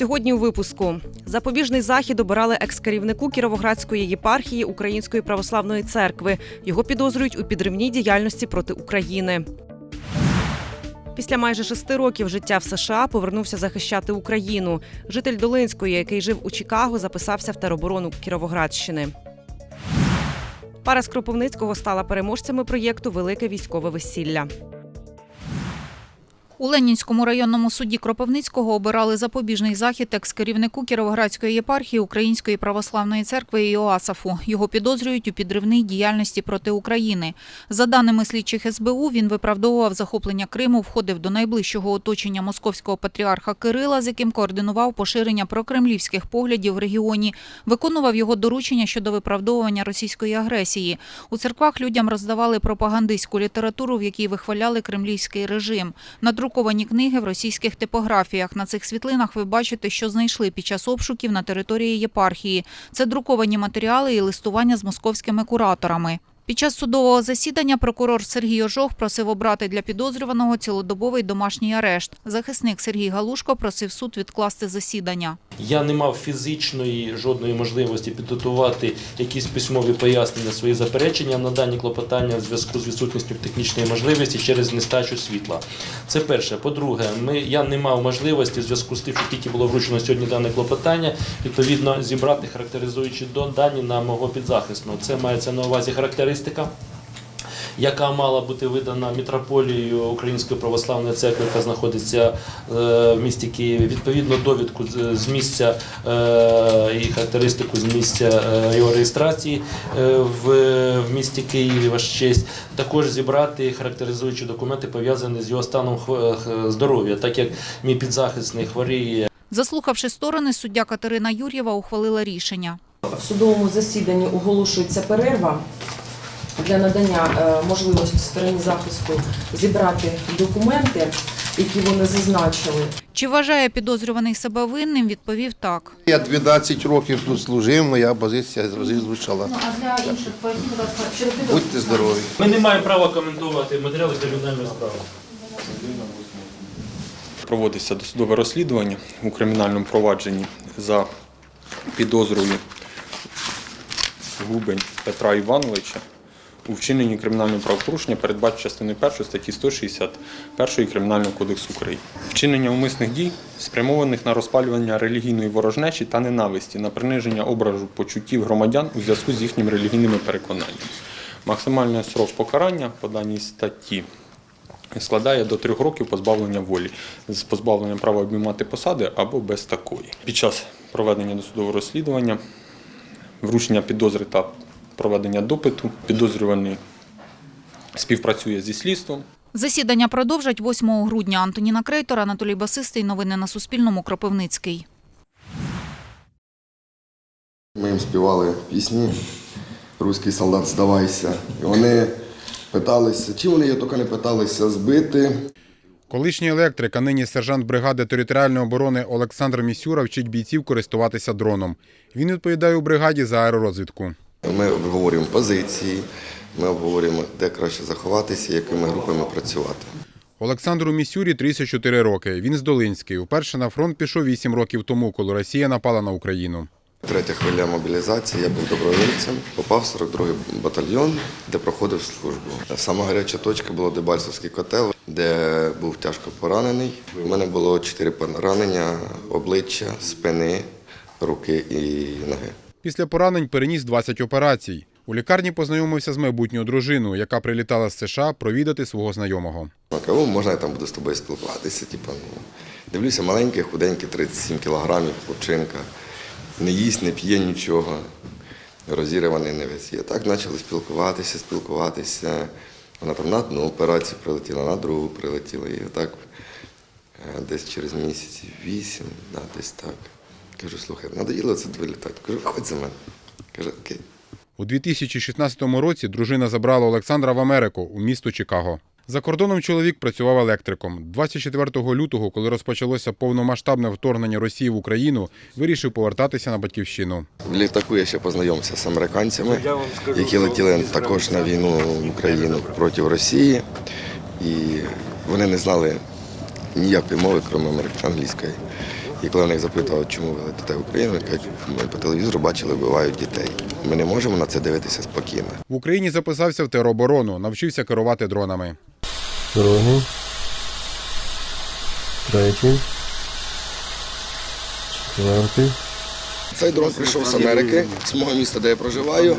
Сьогодні у випуску запобіжний захід обирали екс-керівнику Кіровоградської єпархії Української православної церкви. Його підозрюють у підривній діяльності проти України. Після майже шести років життя в США повернувся захищати Україну. Житель Долинської, який жив у Чикаго, записався в тероборону Кіровоградщини. Пара з Кропивницького стала переможцями проєкту Велике військове весілля. У Ленінському районному суді Кропивницького обирали запобіжний захід екс-керівнику Кіровоградської єпархії Української православної церкви Іоасафу. Його підозрюють у підривній діяльності проти України. За даними слідчих СБУ, він виправдовував захоплення Криму, входив до найближчого оточення московського патріарха Кирила, з яким координував поширення прокремлівських поглядів в регіоні, виконував його доручення щодо виправдовування російської агресії. У церквах людям роздавали пропагандистську літературу, в якій вихваляли кремлівський режим. Надруковані книги в російських типографіях. На цих світлинах ви бачите, що знайшли під час обшуків на території єпархії. Це друковані матеріали і листування з московськими кураторами. Під час судового засідання прокурор Сергій Ожох просив обрати для підозрюваного цілодобовий домашній арешт. Захисник Сергій Галушко просив суд відкласти засідання. Я не мав фізичної жодної можливості підготувати якісь письмові пояснення свої заперечення на дані клопотання в зв'язку з відсутністю технічної можливості через нестачу світла. Це перше. По-друге, я не мав можливості в зв'язку з тим, що тільки було вручено сьогодні дане клопотання, відповідно зібрати характеризуючі дані на мого підзахисного. Це мається на увазі характеристика. Яка мала бути видана мітрополією Української православної церкви, яка знаходиться е, в місті Києві, відповідно довідку з- місця е, і характеристику з місця е, його реєстрації в, місті Києві, ваш честь. Також зібрати характеризуючі документи пов'язані з його станом здоров'я, так як мій підзахисний хворіє Заслухавши сторони, суддя Катерина Юр'єва ухвалила рішення. В судовому засіданні оголошується перерва для надання е, можливості стороні захисту зібрати документи, які вони зазначили. Чи вважає підозрюваний себе винним, відповів так. Я 12 років тут служив, моя позиція звучала. Ну, а для інших будь Будьте здорові. Ми не маємо права коментувати матеріали кримінальної справи. Проводиться досудове розслідування у кримінальному провадженні за підозрою Губень Петра Івановича у вчиненні кримінального правопорушення передбачено частиною 1 статті 161 Кримінального кодексу України. Вчинення умисних дій, спрямованих на розпалювання релігійної ворожнечі та ненависті, на приниження образу почуттів громадян у зв'язку з їхніми релігійними переконаннями. Максимальний срок покарання по даній статті складає до трьох років позбавлення волі з позбавленням права обіймати посади або без такої. Під час проведення досудового розслідування, вручення підозри та проведення допиту підозрюваний співпрацює зі слідством. Засідання продовжать 8 грудня. Антоніна Крейтор, Анатолій Басистий. Новини на Суспільному. Кропивницький. Ми їм співали пісні Руський солдат, здавайся. І вони питалися, чи вони її тільки не питалися збити. Колишній електрик, а нині сержант бригади територіальної оборони Олександр Місюра вчить бійців користуватися дроном. Він відповідає у бригаді за аеророзвідку. Ми обговорюємо позиції, ми обговорюємо, де краще заховатися, якими групами працювати. Олександру Місюрі 34 роки. Він з Долинський. Уперше на фронт пішов 8 років тому, коли Росія напала на Україну. Третя хвиля мобілізації, я був добровольцем, попав в 42-й батальйон, де проходив службу. Сама гаряча точка була Дебальцевський котел, де був тяжко поранений. У мене було чотири поранення обличчя, спини, руки і ноги. Після поранень переніс 20 операцій. У лікарні познайомився з майбутньою дружиною, яка прилітала з США провідати свого знайомого. На каву можна я там буду з тобою спілкуватися. Типу, ну, дивлюся, маленький, худенький, 37 кілограмів, хлопчинка. Не їсть, не п'є нічого. Розірваний не весь. І так почали спілкуватися, спілкуватися. Вона там на одну операцію прилетіла, на другу прилетіла. І отак е, десь через місяць вісім, десь так. Кажу, слухай, надоїло це вилітати. Кажу, виходь за мене. Каже, окей. У 2016 році дружина забрала Олександра в Америку у місто Чикаго. За кордоном чоловік працював електриком. 24 лютого, коли розпочалося повномасштабне вторгнення Росії в Україну, вирішив повертатися на батьківщину. В літаку я ще познайомився з американцями, які летіли також на війну в Україну проти Росії. І вони не знали ніякої мови, крім англійської. І коли в них запитував, чому ви летите в Україну, кажуть, ми по телевізору бачили, вбивають дітей. Ми не можемо на це дивитися спокійно. В Україні записався в тероборону, навчився керувати дронами. Другий. Третій. Четвертий. Цей дрон прийшов з Америки, з мого міста, де я проживаю.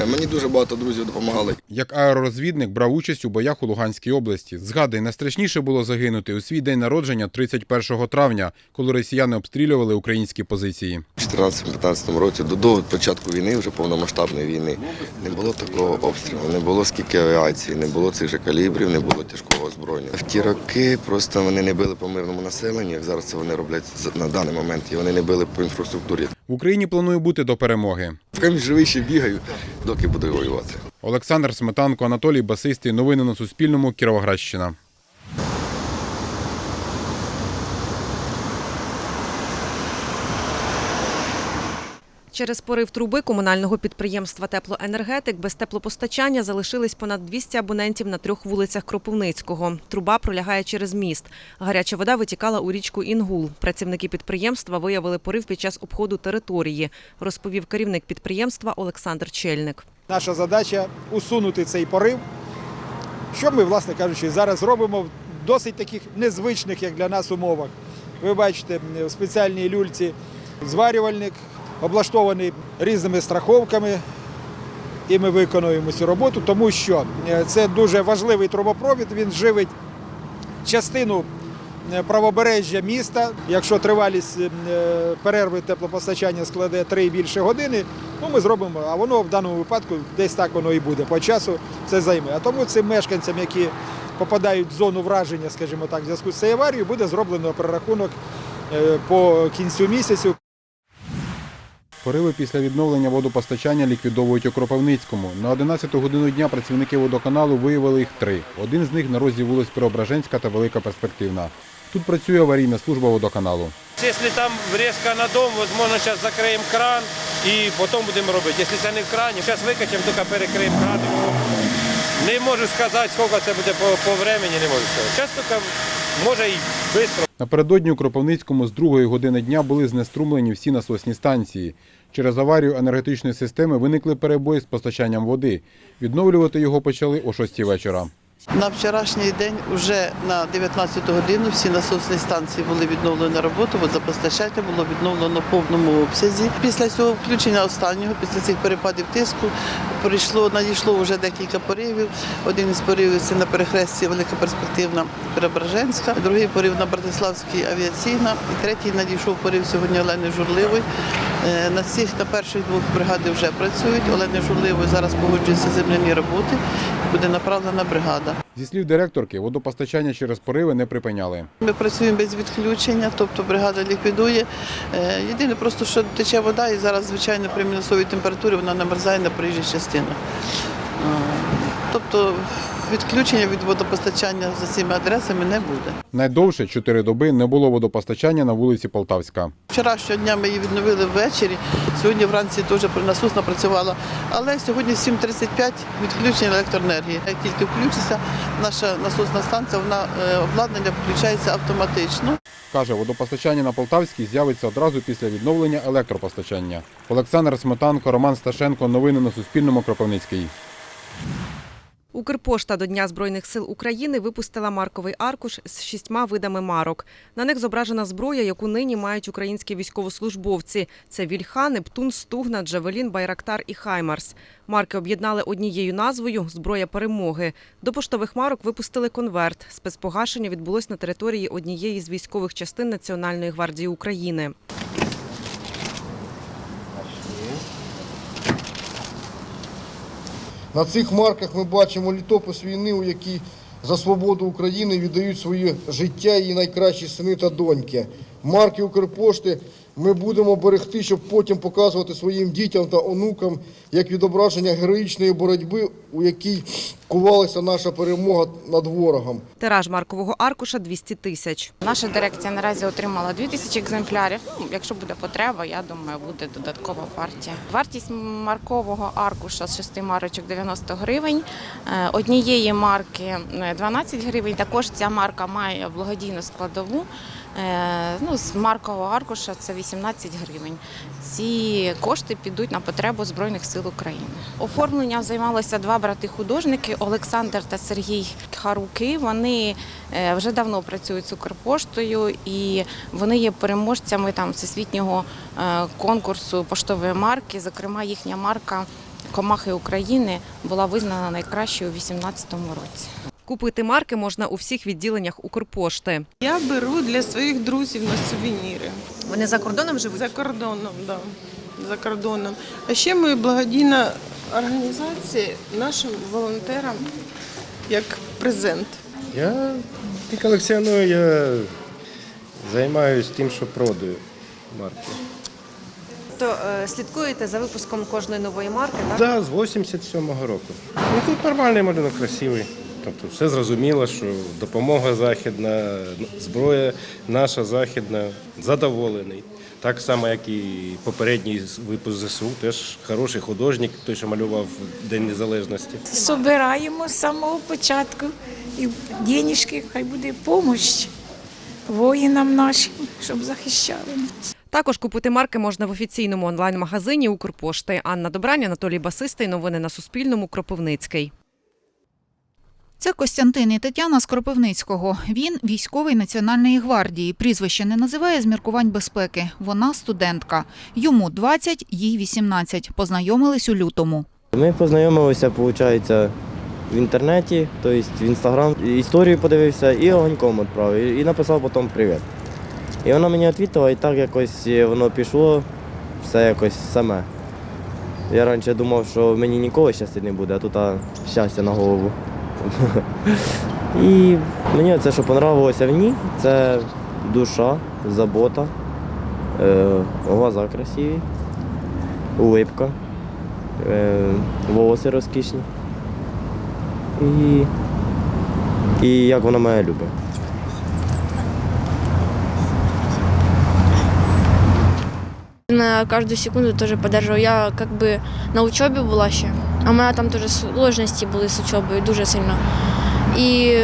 Е, Мені дуже багато друзів допомагали. Як аеророзвідник брав участь у боях у Луганській області. Згадай, найстрашніше було загинути у свій день народження 31 травня, коли росіяни обстрілювали українські позиції. У 2014-2015 році, до, до початку війни, вже повномасштабної війни, не було такого обстрілу, не було скільки авіації, не було цих же калібрів, не було тяжкого озброєння. В ті роки просто вони не били по мирному населенню, як зараз це вони роблять на даний момент, і вони не били по інфраструктурі. В Україні планує бути до перемоги. В живий ще бігаю, доки буду воювати. Олександр Сметанко, Анатолій Басистий. Новини на Суспільному. Кіровоградщина. Через порив труби комунального підприємства Теплоенергетик без теплопостачання залишились понад 200 абонентів на трьох вулицях Кропивницького. Труба пролягає через міст. Гаряча вода витікала у річку Інгул. Працівники підприємства виявили порив під час обходу території, розповів керівник підприємства Олександр Чельник. Наша задача усунути цей порив. Що ми, власне кажучи, зараз робимо в досить таких незвичних, як для нас, умовах. Ви бачите, в спеціальній люльці зварювальник, облаштований різними страховками. І ми виконуємо цю роботу, тому що е, це дуже важливий трубопровід. Він живить частину е, правобережжя міста. Якщо тривалість е, перерви теплопостачання складе 3 і більше години, ну ми зробимо, а воно в даному випадку десь так воно і буде. По часу це займе. А тому цим мешканцям, які попадають в зону враження, скажімо так, в зв'язку з цією аварією, буде зроблено перерахунок по кінцю місяцю. Пориви після відновлення водопостачання ліквідовують у Кропивницькому. На 11 годину дня працівники водоканалу виявили їх три. Один з них на розі вулиць Преображенська та Велика Перспективна. Тут працює аварійна служба водоканалу. Если там врезка на дом, возможно, сейчас закроем кран и потом будем робити. Если це не в крані, зараз викачемо, тільки перекриємо кран. Не можу сказати, скільки це буде по, по времени, не можу сказати. Зараз тільки може й швидко. Напередодні у Кропивницькому з другої години дня були знеструмлені всі насосні станції. Через аварію енергетичної системи виникли перебої з постачанням води. Відновлювати його почали о 6 вечора. На вчорашній день вже на 19 годину всі насосні станції були відновлені на роботу, водопостачання було відновлено в повному обсязі. Після цього включення останнього, після цих перепадів тиску, прийшло, надійшло вже декілька поривів. Один із поривів це на перехресті Велика Перспективна Преображенська, другий порив на Братиславській авіаційна, і третій надійшов порив сьогодні Олени Журливої. Е, На цих на перших двох бригади вже працюють. Олени Журливої зараз погоджуються земляні роботи. Буде направлена бригада. Зі слів директорки, водопостачання через пориви не припиняли. Ми працюємо без відключення, тобто бригада ліквідує. Е, Єдине просто, що тече вода, і зараз, звичайно, при мінусовій температурі вона намерзає на проїжджих частинах. Е, Тобто відключення від водопостачання за цими адресами не буде. Найдовше чотири доби не було водопостачання на вулиці Полтавська. Вчора щодня ми її відновили ввечері, сьогодні вранці теж насосно працювала. Але сьогодні 7.35 відключення електроенергії. Як тільки включиться наша насосна станція, вона е, обладнання включається автоматично. Каже, водопостачання на Полтавській з'явиться одразу після відновлення електропостачання. Олександр Сметанко, Роман Сташенко. Новини на Суспільному. Кропивницький. Укрпошта до Дня Збройних сил України випустила марковий аркуш з шістьма видами марок. На них зображена зброя, яку нині мають українські військовослужбовці. Це Вільха, Нептун, Стугна, Джавелін, Байрактар і Хаймарс. Марки об'єднали однією назвою Зброя перемоги. До поштових марок випустили конверт. Спецпогашення відбулось на території однієї з військових частин Національної гвардії України. На цих марках ми бачимо літопис війни, у якій за свободу України віддають своє життя її найкращі сини та доньки. Марки Укрпошти ми будемо берегти, щоб потім показувати своїм дітям та онукам як відображення героїчної боротьби у якій кувалася наша перемога над ворогом. Тираж маркового аркуша 200 тисяч. Наша дирекція наразі отримала 2000 екземплярів. Ну, якщо буде потреба, я думаю, буде додаткова партія. Вартість маркового аркуша з 6 марочок 90 гривень. Е, Однієї марки е, 12 гривень. Також ця марка має благодійну складову. Е, Ну, з маркового аркуша це 18 гривень. Ці кошти підуть на потребу Збройних сил України. Оформленням займалися два брати-художники Олександр та Сергій Харуки. Вони е, вже давно працюють з Укрпоштою і вони є переможцями там всесвітнього е, конкурсу поштової марки. Зокрема, їхня марка Комахи України була визнана найкращою у 2018 році. Купити марки можна у всіх відділеннях Укрпошти. Я беру для своїх друзів на сувеніри. Вони за кордоном живуть? За кордоном, да. За кордоном. А ще ми благодійна організація нашим волонтерам як презент. Я не колекціоную, я займаюся тим, що продаю марки. То е, слідкуєте за випуском кожної нової марки, Так, да, з 87-го року. Ну, тут нормальний малюнок, красивий. Тобто все зрозуміло, що допомога західна, зброя наша західна, задоволений. Так само, як і попередній випуск ЗСУ, теж хороший художник, той, що малював День Незалежності. Собираємо з самого початку. І денежки, хай буде допомога воїнам нашим, щоб захищали нас. Також купити марки можна в офіційному онлайн-магазині Укрпошти. Анна Добрань, Анатолій Басистий. Новини на Суспільному. Кропивницький. Це Костянтин і Тетяна з Кропивницького. Він військовий Національної гвардії. Прізвище не називає з міркувань безпеки. Вона студентка. Йому 20, їй 18. Познайомились у лютому. Ми познайомилися, виходить, в інтернеті, тобто в інстаграм. Історію подивився і огоньком відправив, і написав потім привіт. І вона мені відповіла, і так якось воно пішло, все якось саме. Я раніше думав, що мені ніколи щастя не буде, а тут щастя на голову. І мені це, що подобалося в ній, це душа, забота, е, глаза красиві, улипка, е, волоси розкішні. І, і як вона мене любить. На каждую секунду тоже поддерживал. Я как бы на учебі була ще, а в мене там теж сложності були з учобою дуже сильно. І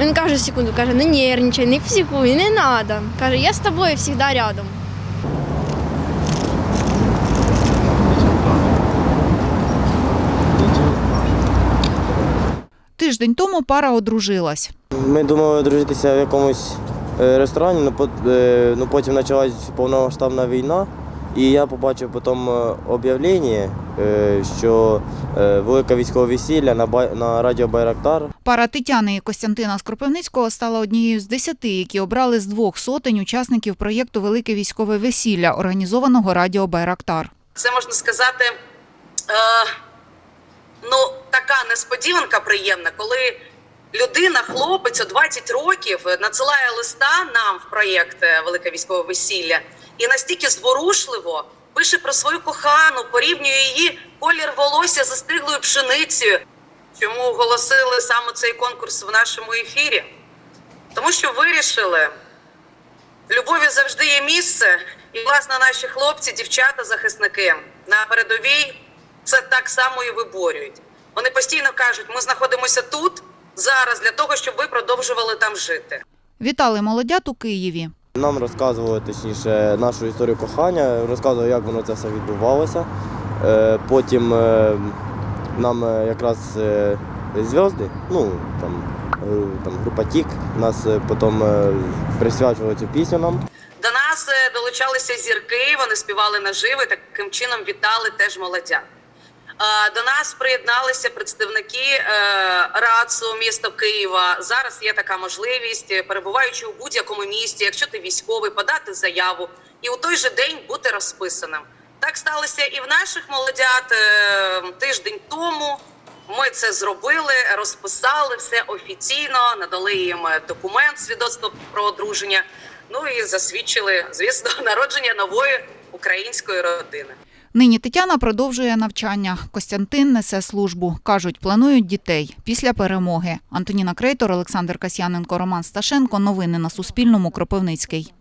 він каже секунду, каже, не нервничай, не психуй, не треба. Каже, я з тобою завжди рядом. Тиждень тому пара одружилась. Ми думали одружитися в якомусь е, ресторані, але е, ну, потім почалась повномасштабна війна. І я побачив потім е, об'явлення, е, що е, велике військове весілля на, на радіо Байрактар. Пара Тетяни і Костянтина з Кропивницького стала однією з десяти, які обрали з двох сотень учасників проєкту Велике військове весілля, організованого радіо Байрактар. Це можна сказати, е, ну така несподіванка приємна, коли людина, хлопець у 20 років надсилає листа нам в проєкт Велике військове весілля і настільки зворушливо пише про свою кохану, порівнює її колір волосся з застиглою пшеницею. Чому оголосили саме цей конкурс в нашому ефірі? Тому що вирішили, Любові завжди є місце, і власне наші хлопці, дівчата, захисники на передовій це так само і виборюють. Вони постійно кажуть: ми знаходимося тут зараз для того, щоб ви продовжували там жити. Вітали молодят у Києві. Нам розказували точніше нашу історію кохання, розказували, як воно це все відбувалося. Е, Потім е, нам е, якраз зв'язки, ну там, там група Тік, нас потім присвячували цю пісню нам. До нас долучалися зірки, вони співали наживо, таким чином вітали теж молодят. До нас приєдналися представники е, РАЦУ міста Києва. Зараз є така можливість, е, перебуваючи у будь-якому місті, якщо ти військовий, подати заяву і у той же день бути розписаним. Так сталося і в наших молодят е, тиждень тому. Ми це зробили, розписали все офіційно, надали їм документ, свідоцтво про одруження. Ну і засвідчили, звісно, народження нової української родини. Нині Тетяна продовжує навчання. Костянтин несе службу. Кажуть, планують дітей після перемоги. Антоніна Крейтор, Олександр Касьяненко, Роман Сташенко. Новини на Суспільному. Кропивницький.